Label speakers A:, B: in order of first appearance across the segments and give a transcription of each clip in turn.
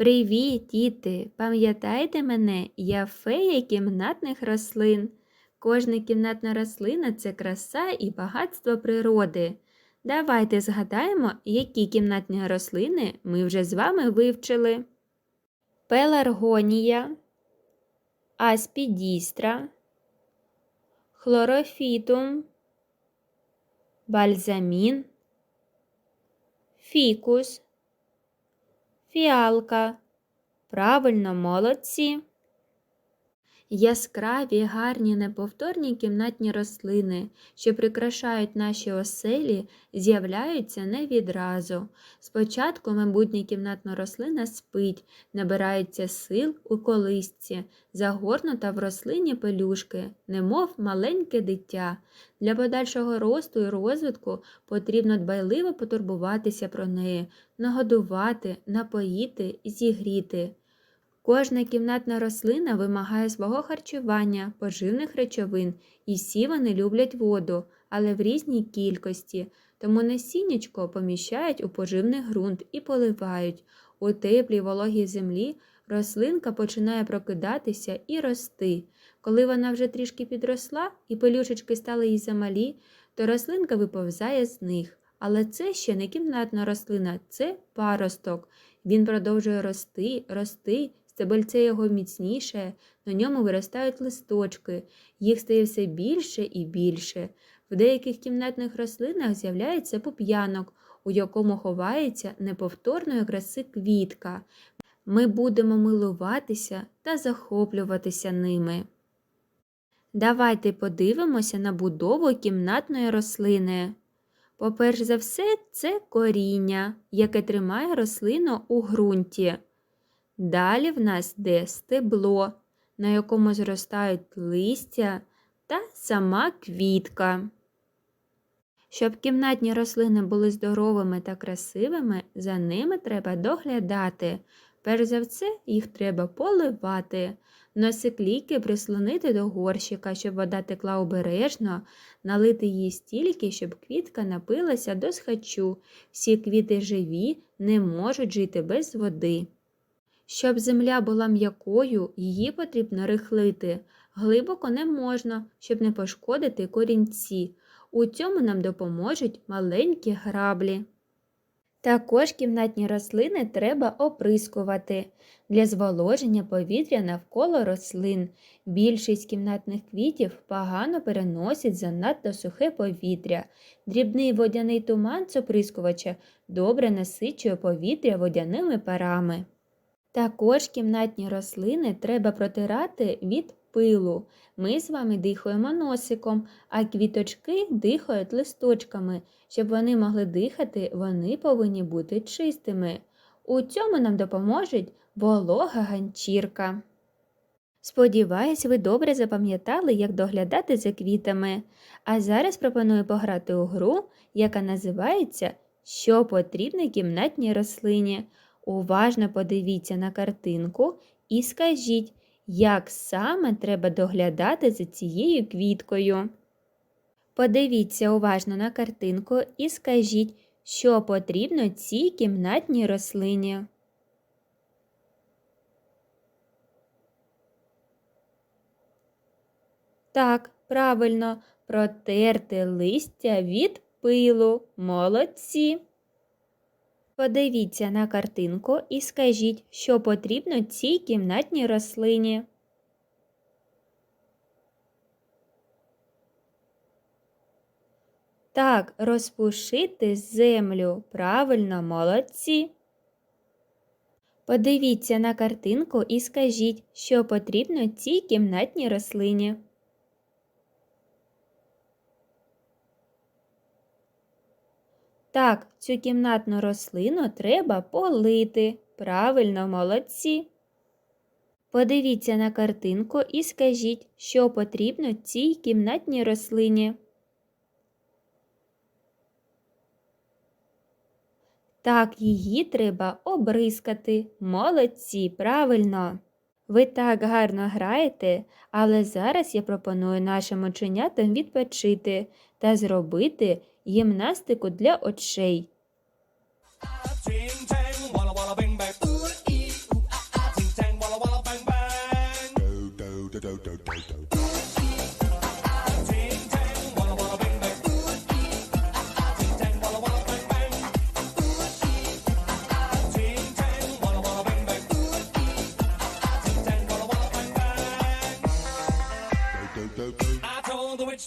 A: Привіт, діти! Пам'ятаєте мене? Я фея кімнатних рослин. Кожна кімнатна рослина це краса і багатство природи. Давайте згадаємо, які кімнатні рослини ми вже з вами вивчили. Пеларгонія, аспідістра, хлорофітум, бальзамін, фікус, фіалка. Правильно, молодці. Яскраві, гарні, неповторні кімнатні рослини, що прикрашають наші оселі, з'являються не відразу. Спочатку майбутня кімнатна рослина спить, набирається сил у колисці, загорнута в рослині пелюшки, немов маленьке дитя. Для подальшого росту і розвитку потрібно дбайливо потурбуватися про неї, нагодувати, напоїти, зігріти. Кожна кімнатна рослина вимагає свого харчування, поживних речовин, і всі вони люблять воду, але в різній кількості, тому насіннячко поміщають у поживний ґрунт і поливають. У теплій вологій землі рослинка починає прокидатися і рости. Коли вона вже трішки підросла і пелюшечки стали їй замалі, то рослинка виповзає з них. Але це ще не кімнатна рослина, це паросток. Він продовжує рости, рости, стебельце його міцніше, на ньому виростають листочки, їх стає все більше і більше. В деяких кімнатних рослинах з'являється пуп'янок, у якому ховається неповторної краси квітка. Ми будемо милуватися та захоплюватися ними. Давайте подивимося на будову кімнатної рослини. По-перше за все, це коріння, яке тримає рослину у ґрунті. Далі в нас йде стебло, на якому зростають листя та сама квітка. Щоб кімнатні рослини були здоровими та красивими, за ними треба доглядати. Перш за все, їх треба поливати, носик ліки прислонити до горщика, щоб вода текла обережно, налити її стільки, щоб квітка напилася до схачу. Всі квіти живі, не можуть жити без води. Щоб земля була м'якою, її потрібно рихлити. Глибоко не можна, щоб не пошкодити корінці. У цьому нам допоможуть маленькі граблі. Також кімнатні рослини треба оприскувати для зволоження повітря навколо рослин. Більшість кімнатних квітів погано переносять занадто сухе повітря. Дрібний водяний туман з оприскувача добре насичує повітря водяними парами. Також кімнатні рослини треба протирати від пилу. Ми з вами дихаємо носиком, а квіточки дихають листочками. Щоб вони могли дихати, вони повинні бути чистими. У цьому нам допоможе волога ганчірка. Сподіваюсь, ви добре запам'ятали, як доглядати за квітами. А зараз пропоную пограти у гру, яка називається Що потрібно кімнатній рослині. Уважно подивіться на картинку і скажіть, як саме треба доглядати за цією квіткою. Подивіться уважно на картинку і скажіть, що потрібно цій кімнатній рослині. Так, правильно, протерти листя від пилу. Молодці. Подивіться на картинку і скажіть, що потрібно цій кімнатній рослині. Так, розпушити землю. Правильно, молодці. Подивіться на картинку і скажіть, що потрібно цій кімнатній рослині. Так, цю кімнатну рослину треба полити. Правильно, молодці. Подивіться на картинку і скажіть, що потрібно цій кімнатній рослині. Так, її треба обрискати. Молодці, правильно. Ви так гарно граєте, але зараз я пропоную нашим оченятам відпочити та зробити гімнастику для очей.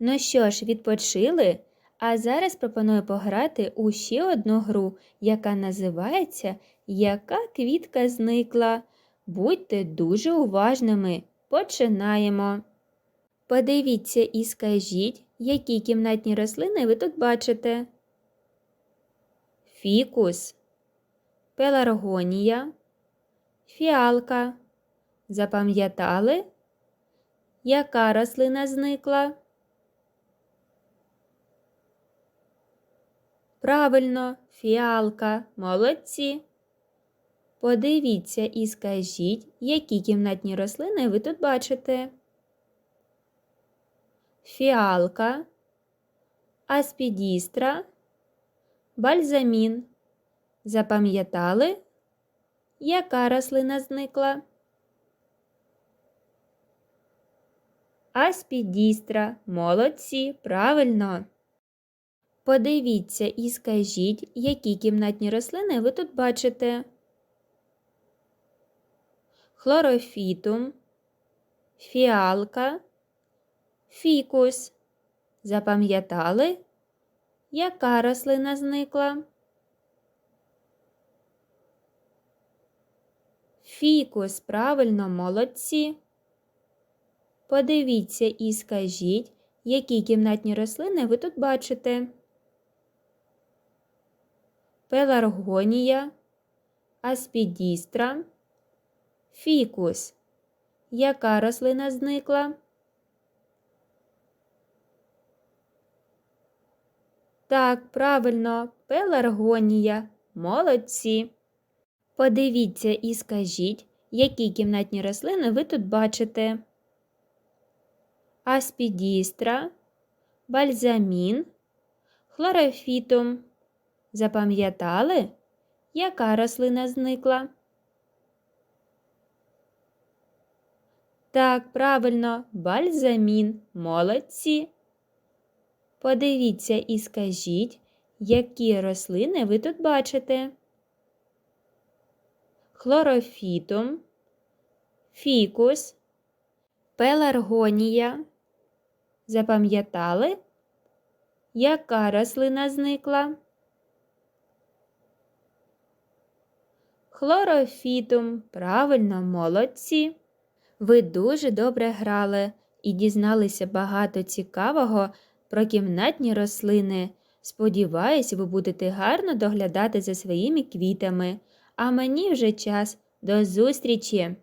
A: Ну що ж, відпочили? А зараз пропоную пограти у ще одну гру, яка називається Яка квітка зникла. Будьте дуже уважними. Починаємо. Подивіться і скажіть, які кімнатні рослини ви тут бачите. Фікус, пеларгонія, фіалка. Запам'ятали? Яка рослина зникла? Правильно, фіалка, молодці. Подивіться і скажіть, які кімнатні рослини ви тут бачите. Фіалка, аспідістра, бальзамін. Запам'ятали, яка рослина зникла? Аспідістра, молодці, правильно. Подивіться і скажіть, які кімнатні рослини ви тут бачите. Хлорофітум, фіалка, фікус. Запам'ятали, яка рослина зникла? Фікус, правильно, молодці. Подивіться і скажіть, які кімнатні рослини ви тут бачите. Пеларгонія, аспідістра, фікус. Яка рослина зникла? Так, правильно, пеларгонія. Молодці. Подивіться і скажіть, які кімнатні рослини ви тут бачите. Аспідістра, бальзамін, хлорофітум. Запам'ятали, яка рослина зникла? Так, правильно, бальзамін. Молодці. Подивіться і скажіть, які рослини ви тут бачите. Хлорофітум, фікус, пеларгонія. Запам'ятали, яка рослина зникла? Хлорофітум. Правильно, молодці. Ви дуже добре грали і дізналися багато цікавого про кімнатні рослини. Сподіваюсь, ви будете гарно доглядати за своїми квітами. А мені вже час. До зустрічі!